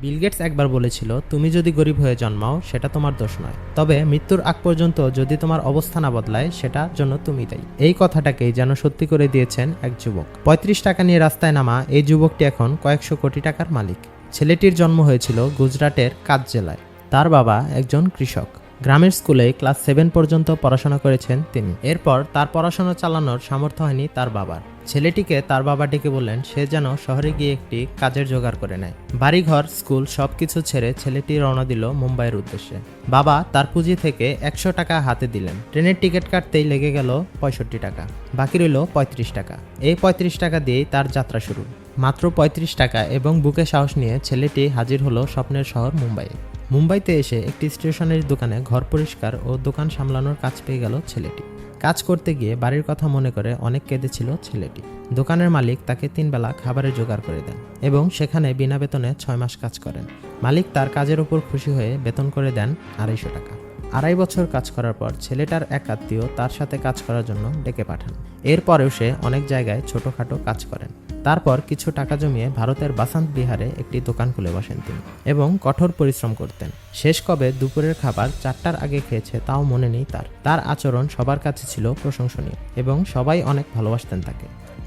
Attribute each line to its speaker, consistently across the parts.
Speaker 1: Bill Gates একবার বলেছিল, তুমি যদি গরিব হয়ে জন্মাও, সেটা তোমার দোষ নয়। তবে মৃত্যুর আগ পর্যন্ত যদি তোমার অবস্থা না বদলায় সেটার জন্য তুমি দায়ী। এই কথাটাকেই যেন সত্যি করে দিয়েছেন এক যুবক। পঁয়ত্রিশ টাকা নিয়ে রাস্তায় নামা এই যুবকটি এখন কয়েকশো কোটি টাকার মালিক। ছেলেটির জন্ম হয়েছিল গুজরাটের কাজ জেলায়। তার বাবা একজন কৃষক। গ্রামের স্কুলে ক্লাস সেভেন পর্যন্ত পড়াশোনা করেছেন তিনি। এরপর তার পড়াশোনা চালানোর সামর্থ্য হয়নি তার বাবার। ছেলেটিকে তার বাবা ডেকে বললেন, সে যেন শহরে গিয়ে একটি কাজের জোগাড় করে নেয়। বাড়িঘর, স্কুল সবকিছু ছেড়ে ছেলেটি রওনা দিল মুম্বাইয়ের উদ্দেশ্যে। বাবা তার পুঁজি থেকে একশো টাকা হাতে দিলেন। ট্রেনের টিকিট কাটতেই লেগে গেল পঁয়ষট্টি টাকা, বাকি রইল পঁয়ত্রিশ টাকা। এই পঁয়ত্রিশ টাকা দিয়েই তার যাত্রা শুরু। মাত্র পঁয়ত্রিশ টাকা এবং বুকে সাহস নিয়ে ছেলেটি হাজির হলো স্বপ্নের শহর মুম্বাইয়ে। মুম্বাইতে এসে একটি স্টেশনের দোকানে ঘর পরিষ্কার ও দোকান সামলানোর কাজ পেয়ে গেল ছেলেটি। কাজ করতে গিয়ে বাড়ির কথা মনে করে অনেক কেঁদেছিল ছেলেটি। দোকানের মালিক তাকে তিনবেলা খাবারের জোগাড় করে দেন এবং সেখানে বিনা বেতনে ছয় মাস কাজ করেন। মালিক তার কাজের উপর খুশি হয়ে বেতন করে দেন আড়াইশো টাকা। আড়াই বছর কাজ করার পর ছেলেটার এক আত্মীয় তার সাথে কাজ করার জন্য ডেকে পাঠান। এরপরেও সে অনেক জায়গায় ছোটোখাটো কাজ করেন। তারপর কিছু টাকা জমিয়ে ভারতের বাসান্ত বিহারে একটি দোকান খুলে বসেন তিনি এবং কঠোর পরিশ্রম করতেন। শেষ কবে দুপুরের খাবার চারটার আগে খেয়েছে তাও মনে নেই তার। তার আচরণ সবার কাছে ছিল প্রশংসনীয় এবং সবাই অনেক ভালোবাসতেন তাকে।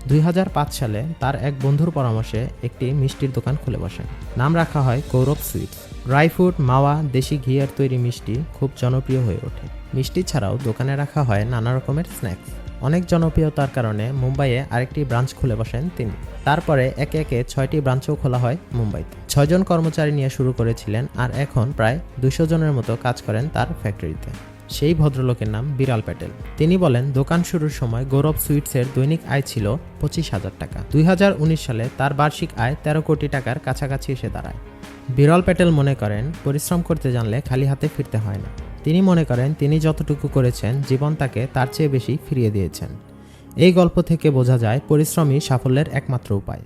Speaker 1: দুই হাজার পাঁচ সালে তার এক বন্ধুর পরামর্শে একটি মিষ্টির দোকান খুলে বসেন। নাম রাখা হয় গৌরব সুইটস। ড্রাই ফ্রুট মাওয়া, দেশি ঘিয়ের তৈরি মিষ্টি খুব জনপ্রিয় হয়ে ওঠে। মিষ্টি ছাড়াও দোকানে রাখা হয় নানা রকমের স্ন্যাক্স। অনেক জনপ্রিয়তার কারণে মুম্বাইয়ে আরেকটি ব্রাঞ্চ খুলে বসেন তিনি। তারপরে একে একে ছয়টি ব্রাঞ্চও খোলা হয় মুম্বাইতে। ছয়জন কর্মচারী নিয়ে শুরু করেছিলেন আর এখন প্রায় দুশো জনের মতো কাজ করেন তার ফ্যাক্টরিতে। সেই ভদ্রলোকের নাম বিরাল প্যাটেল। তিনি বলেন, দোকান শুরুর সময় গৌরব সুইটসের দৈনিক আয় ছিল পঁচিশ হাজার টাকা। দুই হাজার উনিশ সালে তার বার্ষিক আয় তেরো কোটি টাকার কাছাকাছি এসে দাঁড়ায়। বিরল প্যাটেল মনে করেন, পরিশ্রম করতে জানলে খালি হাতে ফিরতে হয় না। তিনি মনে করেন, তিনি যতটুকু করেছেন, জীবন তাকে তার চেয়ে বেশি ফিরিয়ে দিয়েছেন। এই গল্প থেকে বোঝা যায়, পরিশ্রমই সাফল্যের একমাত্র উপায়।